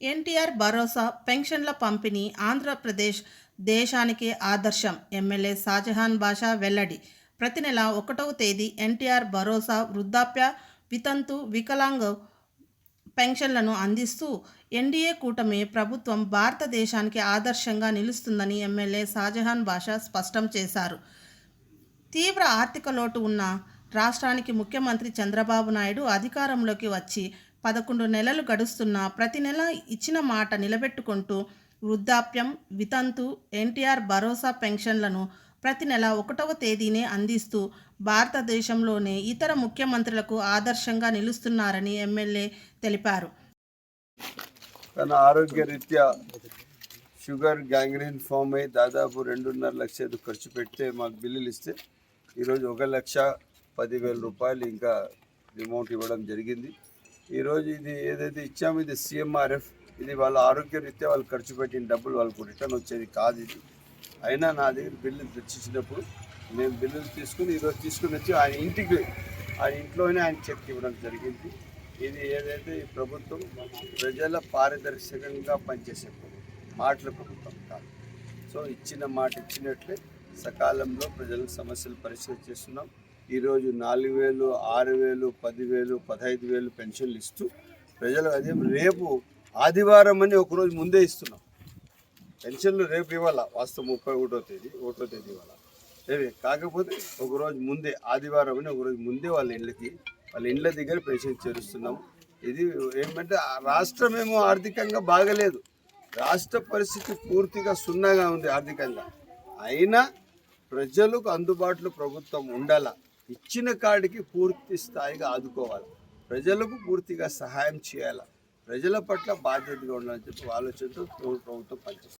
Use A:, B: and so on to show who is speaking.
A: ఎన్టీఆర్ భరోసా పెన్షన్ల పంపిణీ ఆంధ్రప్రదేశ్ దేశానికి ఆదర్శం. ఎమ్మెల్యే షాజహాన్ బాషా వెల్లడి. ప్రతి నెల ఒకటవ తేదీ ఎన్టీఆర్ భరోసా వృద్ధాప్య వితంతు వికలాంగ పెన్షన్లను అందిస్తూ ఎన్డీఏ కూటమి ప్రభుత్వం భారతదేశానికి ఆదర్శంగా నిలుస్తుందని ఎమ్మెల్యే షాజహాన్ బాషా స్పష్టం చేశారు. తీవ్ర ఆర్థిక లోటు ఉన్న రాష్ట్రానికి ముఖ్యమంత్రి చంద్రబాబు నాయుడు అధికారంలోకి వచ్చి పదకొండు నెలలు గడుస్తున్నా ప్రతి నెల ఇచ్చిన మాట నిలబెట్టుకుంటూ వృద్ధాప్యం వితంతు ఎన్టీఆర్ భరోసా పెన్షన్లను ప్రతి నెల ఒకటవ తేదీనే అందిస్తూ భారతదేశంలోనే ఇతర ముఖ్యమంత్రులకు ఆదర్శంగా నిలుస్తున్నారని ఎమ్మెల్యే తెలిపారు.
B: తన ఆరోగ్య రీత్యా షుగర్ గ్యాంగ్రీన్ ఫామ్ అయి దాదాపు రెండున్నర లక్షలు ఖర్చు పెడితే మాకు బిల్లులు ఇస్తే ఈరోజు ఒక లక్ష పదివేల రూపాయలు ఇంకా అమౌంట్ ఇవ్వడం జరిగింది. ఈరోజు ఇది ఏదైతే ఇచ్చామో ఇది సిఎంఆర్ఎఫ్ ఇది వాళ్ళ ఆరోగ్య రీత్యా వాళ్ళు ఖర్చు పెట్టిన డబ్బులు వాళ్ళకు రిటర్న్ వచ్చేది కాదు ఇది. అయినా నా దగ్గర బిల్లులు తెచ్చిచ్చినప్పుడు మేము బిల్లులు తీసుకుని ఈరోజు తీసుకుని వచ్చి ఆయన ఇంటికి ఆయన ఇంట్లోనే ఆయన చెక్ ఇవ్వడం జరిగింది. ఇది ఏదైతే ఈ ప్రభుత్వం ప్రజల పారదర్శకంగా పనిచేసే ప్రభుత్వం మాటల ప్రభుత్వం కాదు. సో ఇచ్చిన మాట ఇచ్చినట్లే సకాలంలో ప్రజల సమస్యలు పరిశీలి చేస్తున్నాం ఈరోజు నాలుగు వేలు ఆరు వేలు పదివేలు పదహైదు వేలు పెన్షన్లు ఇస్తూ ప్రజలు అదే రేపు ఆదివారం అని ఒకరోజు ముందే ఇస్తున్నాం. పెన్షన్లు రేపు ఇవ్వాల? వాస్తవం ముప్పై ఒకటో తేదీ ఒకటో తేదీ ఇవ్వాల? రేపే కాకపోతే ఒకరోజు ముందే ఆదివారం అని ఒకరోజు ముందే వాళ్ళ ఇళ్ళకి వాళ్ళ ఇండ్ల దగ్గర పెన్షన్ చేరుస్తున్నాం. ఇది ఏమంటే రాష్ట్రం ఏమో ఆర్థికంగా బాగలేదు. రాష్ట్ర పరిస్థితి పూర్తిగా సున్నాగా ఉంది ఆర్థికంగా. అయినా ప్రజలకు అందుబాటులో ప్రభుత్వం ఉండాల? ఇచ్చిన కాడికి పూర్తి స్థాయిగా ఆదుకోవాలి. ప్రజలకు పూర్తిగా సహాయం చేయాలి. ప్రజల పట్ల బాధ్యతగా ఉండాలని చెప్పి ఆలోచనతో ప్రభుత్వం పనిచేస్తుంది.